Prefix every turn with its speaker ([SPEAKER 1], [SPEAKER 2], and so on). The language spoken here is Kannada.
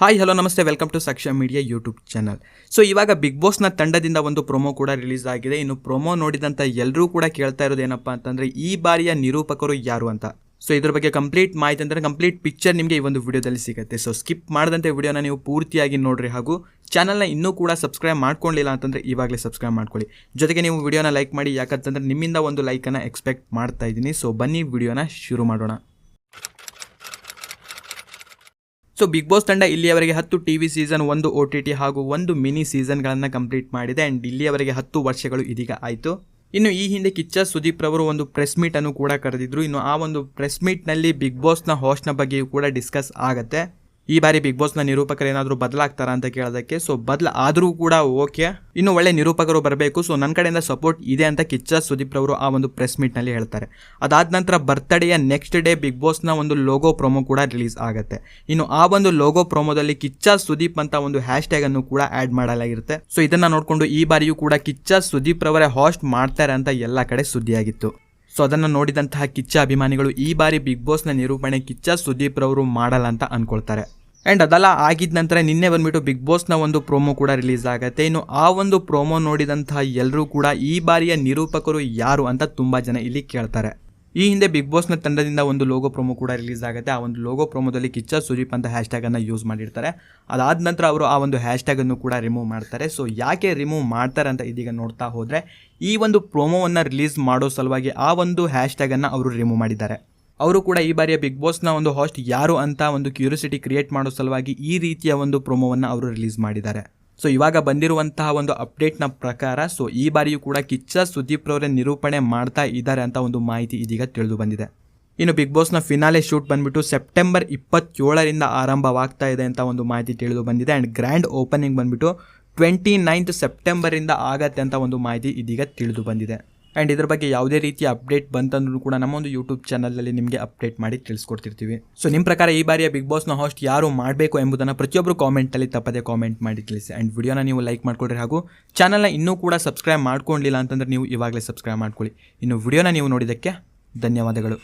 [SPEAKER 1] ಹಾಯ್ ಹಲೋ ನಮಸ್ತೆ welcome to Sakshya media YouTube channel so ಇವಾಗ ಬಿಗ್ ಬಾಸ್ನ ತಂಡದಿಂದ ಒಂದು ಪ್ರೊಮೋ ಕೂಡ ರಿಲೀಸ್ ಆಗಿದೆ. ಇನ್ನು ಪ್ರೊಮೋ ನೋಡಿದಂಥ ಎಲ್ಲರೂ ಕೂಡ ಕೇಳ್ತಾ ಇರೋದು ಏನಪ್ಪ ಅಂತಂದರೆ, ಈ ಬಾರಿಯ ನಿರೂಪಕರು ಯಾರು ಅಂತ. ಸೊ ಇದ್ರ ಬಗ್ಗೆ ಕಂಪ್ಲೀಟ್ ಮಾಹಿತಿ ಅಂದರೆ ಕಂಪ್ಲೀಟ್ ಪಿಕ್ಚರ್ ನಿಮಗೆ ಈ ಒಂದು ವಿಡಿಯೋದಲ್ಲಿ ಸಿಗುತ್ತೆ. ಸೊ ಸ್ಕಿಪ್ ಮಾಡದಂತೆ ವಿಡಿಯೋನ ನೀವು ಪೂರ್ತಿಯಾಗಿ ನೋಡ್ರಿ. ಹಾಗೂ ಚಾನಲ್ನ ಇನ್ನೂ ಕೂಡ ಸಬ್ಸ್ಕ್ರೈಬ್ ಮಾಡ್ಕೊಳ್ಳಿಲ್ಲ ಅಂತಂದರೆ, ಇವಾಗಲೇ ಸಬ್ಸ್ಕ್ರೈಬ್ ಮಾಡ್ಕೊಳ್ಳಿ. ಜೊತೆಗೆ ನೀವು ವಿಡಿಯೋನ ಲೈಕ್ ಮಾಡಿ, ಯಾಕಂತಂದರೆ ನಿಮ್ಮಿಂದ ಒಂದು ಲೈಕನ್ನು ಎಕ್ಸ್ಪೆಕ್ಟ್ ಮಾಡ್ತಾ ಇದ್ದೀನಿ. ಸೊ ಬನ್ನಿ, ವಿಡಿಯೋನ ಶುರು ಮಾಡೋಣ. ಸೊ ಬಿಗ್ ಬಾಸ್ ತಂಡ ಇಲ್ಲಿಯವರೆಗೆ ಹತ್ತು ಟಿ ವಿ ಸೀಸನ್ ಒಂದು ಒ ಟಿ ಟಿ ಹಾಗೂ ಒಂದು ಮಿನಿ ಸೀಸನ್ಗಳನ್ನು ಕಂಪ್ಲೀಟ್ ಮಾಡಿದೆ ಆ್ಯಂಡ್ ಇಲ್ಲಿಯವರೆಗೆ ಹತ್ತು ವರ್ಷಗಳು ಇದೀಗ ಆಯಿತು. ಇನ್ನು ಈ ಹಿಂದೆ ಕಿಚ್ಚ, ಸುದೀಪ್ ರವರು ಒಂದು ಪ್ರೆಸ್ ಮೀಟ್ ಅನ್ನು ಕೂಡ ಕರೆದಿದ್ರು. ಇನ್ನು ಆ ಒಂದು ಪ್ರೆಸ್ ಮೀಟ್ನಲ್ಲಿ ಬಿಗ್ ಬಾಸ್ನ ಹೋಸ್ಟ್ನ ಬಗ್ಗೆಯೂ ಕೂಡ ಡಿಸ್ಕಸ್ ಆಗತ್ತೆ. ಈ ಬಾರಿ ಬಿಗ್ ಬಾಸ್ನ ನಿರೂಪಕರು ಏನಾದರೂ ಬದಲಾಗ್ತಾರಾ ಅಂತ ಕೇಳೋದಕ್ಕೆ ಸೊ ಬದಲ ಆದರೂ ಕೂಡ ಓಕೆ ಇನ್ನು ಒಳ್ಳೆ ನಿರೂಪಕರು ಬರಬೇಕು ಸೊ ನನ್ನ ಕಡೆಯಿಂದ ಸಪೋರ್ಟ್ ಇದೆ ಅಂತ ಕಿಚ್ಚ ಸುದೀಪ್ ರವರು ಆ ಒಂದು ಪ್ರೆಸ್ ಮೀಟ್ನಲ್ಲಿ ಹೇಳ್ತಾರೆ. ಅದಾದ ನಂತರ ಬರ್ತ್ಡೇಯ ನೆಕ್ಸ್ಟ್ ಡೇ ಬಿಗ್ ಬಾಸ್ನ ಒಂದು ಲೋಗೋ ಪ್ರೊಮೋ ಕೂಡ ರಿಲೀಸ್ ಆಗುತ್ತೆ. ಇನ್ನು ಆ ಒಂದು ಲೋಗೋ ಪ್ರೊಮೋದಲ್ಲಿ ಕಿಚ್ಚ ಸುದೀಪ್ ಅಂತ ಒಂದು ಹ್ಯಾಶ್ ಟ್ಯಾಗ್ ಅನ್ನು ಕೂಡ ಆಡ್ ಮಾಡಲಾಗಿರುತ್ತೆ. ಸೊ ಇದನ್ನ ನೋಡಿಕೊಂಡು ಈ ಬಾರಿಯೂ ಕೂಡ ಕಿಚ್ಚ ಸುದೀಪ್ ರವರೇ ಹಾಸ್ಟ್ ಮಾಡ್ತಾರೆ ಅಂತ ಎಲ್ಲ ಕಡೆ ಸುದ್ದಿಯಾಗಿತ್ತು. ಸೊ ಅದನ್ನು ನೋಡಿದಂತಹ ಕಿಚ್ಚ ಅಭಿಮಾನಿಗಳು ಈ ಬಾರಿ ಬಿಗ್ ಬಾಸ್ನ ನಿರೂಪಣೆ ಕಿಚ್ಚ ಸುದೀಪ್ ರವರು ಮಾಡಲ್ಲ ಅಂತ ಅಂದ್ಕೊಳ್ತಾರೆ ಆ್ಯಂಡ್ ಅದೆಲ್ಲ ಆಗಿದ ನಂತರ ನಿನ್ನೆ ಬಂದ್ಬಿಟ್ಟು ಬಿಗ್ ಬಾಸ್ನ ಒಂದು ಪ್ರೋಮೋ ಕೂಡ ರಿಲೀಸ್ ಆಗುತ್ತೆ. ಇನ್ನು ಆ ಒಂದು ಪ್ರೋಮೋ ನೋಡಿದಂತಹ ಎಲ್ಲರೂ ಕೂಡ ಈ ಬಾರಿಯ ನಿರೂಪಕರು ಯಾರು ಅಂತ ತುಂಬ ಜನ ಇಲ್ಲಿ ಕೇಳ್ತಾರೆ. ಈ ಹಿಂದೆ ಬಿಗ್ ಬಾಸ್ನ ತಂಡದಿಂದ ಒಂದು ಲೋಗೋ ಪ್ರೊಮೋ ಕೂಡ ರಿಲೀಸ್ ಆಗುತ್ತೆ. ಆ ಒಂದು ಲೋಗೋ ಪ್ರೊಮೋದಲ್ಲಿ ಕಿಚ್ಚ, ಸುದೀಪ್ ಅಂತ ಹ್ಯಾಶ್ ಟ್ಯಾಗನ್ನು ಯೂಸ್ ಮಾಡಿರ್ತಾರೆ. ಅದಾದ ನಂತರ ಅವರು ಆ ಒಂದು ಹ್ಯಾಶ್ ಟ್ಯಾಗನ್ನು ಕೂಡ ರಿಮೂವ್ ಮಾಡ್ತಾರೆ. ಸೊ ಯಾಕೆ ರಿಮೂವ್ ಮಾಡ್ತಾರೆ ಅಂತ ಇದೀಗ ನೋಡ್ತಾ ಹೋದರೆ, ಈ ಒಂದು ಪ್ರೊಮೋವನ್ನು ರಿಲೀಸ್ ಮಾಡೋ ಸಲುವಾಗಿ ಆ ಒಂದು ಹ್ಯಾಶ್ ಟ್ಯಾಗನ್ನು ಅವರು ರಿಮೂವ್ ಮಾಡಿದ್ದಾರೆ. ಅವರು ಕೂಡ ಈ ಬಾರಿಯ ಬಿಗ್ ಬಾಸ್ನ ಒಂದು ಹಾಸ್ಟ್ ಯಾರು ಅಂತ ಒಂದು ಕ್ಯೂರಿಯಾಸಿಟಿ ಕ್ರಿಯೇಟ್ ಮಾಡೋ ಸಲುವಾಗಿ ಈ ರೀತಿಯ ಒಂದು ಪ್ರೊಮೋವನ್ನು ಅವರು ರಿಲೀಸ್ ಮಾಡಿದ್ದಾರೆ. ಸೊ ಇವಾಗ ಬಂದಿರುವಂತಹ ಒಂದು ಅಪ್ಡೇಟ್ನ ಪ್ರಕಾರ ಸೊ ಈ ಬಾರಿಯೂ ಕೂಡ ಕಿಚ್ಚ ಸುದೀಪ್ ರವರೇ ನಿರೂಪಣೆ ಮಾಡ್ತಾ ಇದ್ದಾರೆ ಅಂತ ಒಂದು ಮಾಹಿತಿ ಇದೀಗ ತಿಳಿದು ಬಂದಿದೆ. ಇನ್ನು ಬಿಗ್ ಬಾಸ್ನ ಫಿನಾಲೆ ಶೂಟ್ ಬಂದ್ಬಿಟ್ಟು ಸೆಪ್ಟೆಂಬರ್ ಇಪ್ಪತ್ತೇಳರಿಂದ ಆರಂಭವಾಗ್ತಾ ಇದೆ ಅಂತ ಒಂದು ಮಾಹಿತಿ ತಿಳಿದು ಬಂದಿದೆ. ಆ್ಯಂಡ್ ಗ್ರ್ಯಾಂಡ್ ಓಪನಿಂಗ್ ಬಂದ್ಬಿಟ್ಟು ಟ್ವೆಂಟಿ ನೈನ್ತ್ ಸೆಪ್ಟೆಂಬರಿಂದ ಆಗತ್ತೆ ಅಂತ ಒಂದು ಮಾಹಿತಿ ಇದೀಗ ತಿಳಿದು ಬಂದಿದೆ. ಆ್ಯಂಡ್ ಇದ್ರ ಬಗ್ಗೆ ಯಾವುದೇ ರೀತಿಯ ಅಪ್ಡೇಟ್ ಬಂತಂದ್ರೂ ಕೂಡ ನಮ್ಮ ಒಂದು ಯೂಟ್ಯೂಬ್ ಚಾನಲಲ್ಲಿ ನಿಮಗೆ ಅಪ್ಡೇಟ್ ಮಾಡಿ ತಿಳಿಸ್ಕೊಡ್ತಿರ್ತೀವಿ. ಸೊ ನಿಮ್ಮ ಪ್ರಕಾರ ಈ ಬಾರಿಯ ಬಿಗ್ ಬಾಸ್ನ ಹಾಸ್ಟ್ ಯಾರು ಮಾಡಬೇಕು ಎಂಬುದನ್ನು ಪ್ರತಿಯೊಬ್ಬರು ಕಾಮೆಂಟಲ್ಲಿ ತಪ್ಪದೆ ಕಾಮೆಂಟ್ ಮಾಡಿ ತಿಳಿಸಿ. ಆ್ಯಂಡ್ ವಿಡಿಯೋನ ನೀವು ಲೈಕ್ ಮಾಡ್ಕೊಳ್ರಿ ಹಾಗೂ ಚಾನಲ್ನ ಇನ್ನೂ ಕೂಡ ಸಬ್ಸ್ಕ್ರೈಬ್ ಮಾಡ್ಕೊಂಡಿಲ್ಲ ಅಂತಂದ್ರೆ ನೀವು ಇವಾಗಲೇ ಸಬ್ಸ್ಕ್ರೈಬ್ ಮಾಡ್ಕೊಳ್ಳಿ. ಇನ್ನು ವಿಡಿಯೋನ ನೀವು ನೋಡಿದ್ದಕ್ಕೆ ಧನ್ಯವಾದಗಳು.